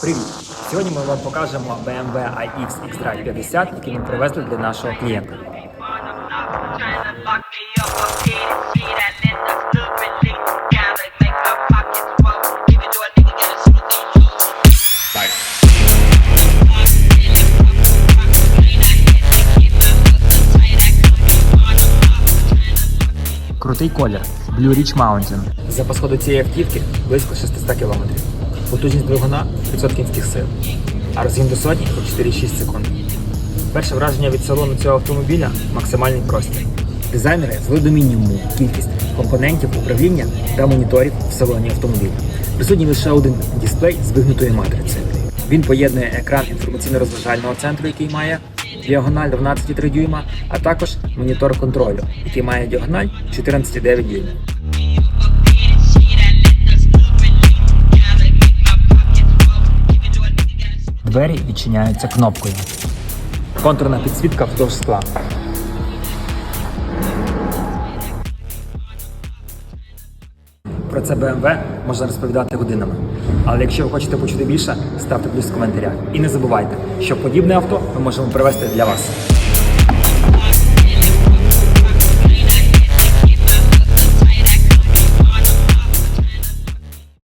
Привіт! Сьогодні ми вам покажемо BMW iX X-Drive 50, який ми привезли для нашого клієнта. Крутий колір Blue Ridge Mountain. Запас ходу цієї автівки близько 600 км. Потужність двигуна 500 кінських сил, а розгін до сотні по 4,6 секунд. Перше враження від салону цього автомобіля максимальний простір. Дизайнери звели до мінімуму кількість компонентів управління та моніторів в салоні автомобіля. Присутній лише один дисплей з вигнутою матрицею. Він поєднує екран інформаційно-розважального центру, який має діагональ 12,3 дюйма, а також монітор контролю, який має діагональ 14,9 дюйма. Двері відчиняються кнопкою. Контурна підсвітка вздовж скла. Про це BMW можна розповідати годинами. Але якщо ви хочете почути більше, ставте плюс в коментарях. І не забувайте, що подібне авто ми можемо привезти для вас.